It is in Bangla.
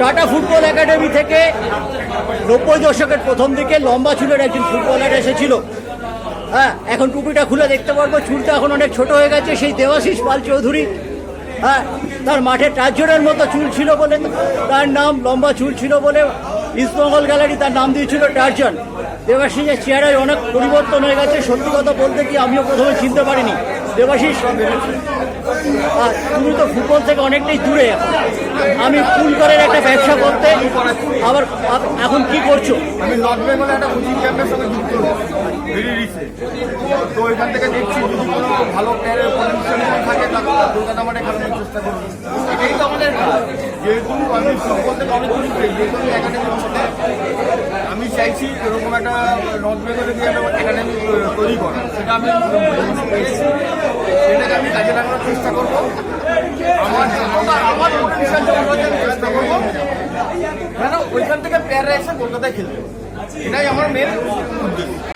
টাটা ফুটবল একাডেমি থেকে নব্বই দশকের প্রথম দিকে লম্বা চুলের একজন ফুটবলার এসেছিল। হ্যাঁ এখন টুপিটা খুলে দেখতে পারব। চুলটা এখন অনেক ছোট হয়ে গেছে। সেই দেবাশিস পাল চৌধুরী হ্যাঁ তার মাঠে টার্জনের মতো চুল ছিল বলে তার নাম, লম্বা চুল ছিল বলে ইস্টবেঙ্গল গ্যালারি তার নাম দিয়েছিল টার্জন। দেবাশিসের চেহারায় অনেক পরিবর্তন হয়ে গেছে। সত্যি কথা বলতে কি, আমিও প্রথমে চিনতে পারিনি। দেবাশিস আর তুমি তো ফুটবল থেকে অনেকটাই দূরে এখন। আমি ফুলকরের একটা ব্যবসা করতে, আবার এখন কি করছ? আমি নর্থ বেঙ্গলে একটা কোচিং ক্যাম্পের সঙ্গে যুক্ত রিসে তো এখান থেকে দেখছি যদি কোনো ভালো থাকে, তাহলে কলকাতা মাঠে চেষ্টা করব। এটাই তো আমাদের যেহেতু আমি ফুটবল থেকে অনেক যেহেতু আমি আমি চাইছি এরকম একটা নর্থ বেঙ্গলে গিয়ে একটা একাডেমি তৈরি করা। সেটা আমি সেটাকে আমি কাজে লাগানোর চেষ্টা করব। আমার আমার যখন আমি চেষ্টা করব। কেন ওইখান থেকে প্লেয়াররা এসে কলকাতায় খেলবে। এটাই আমার মেন উদ্দেশ্য।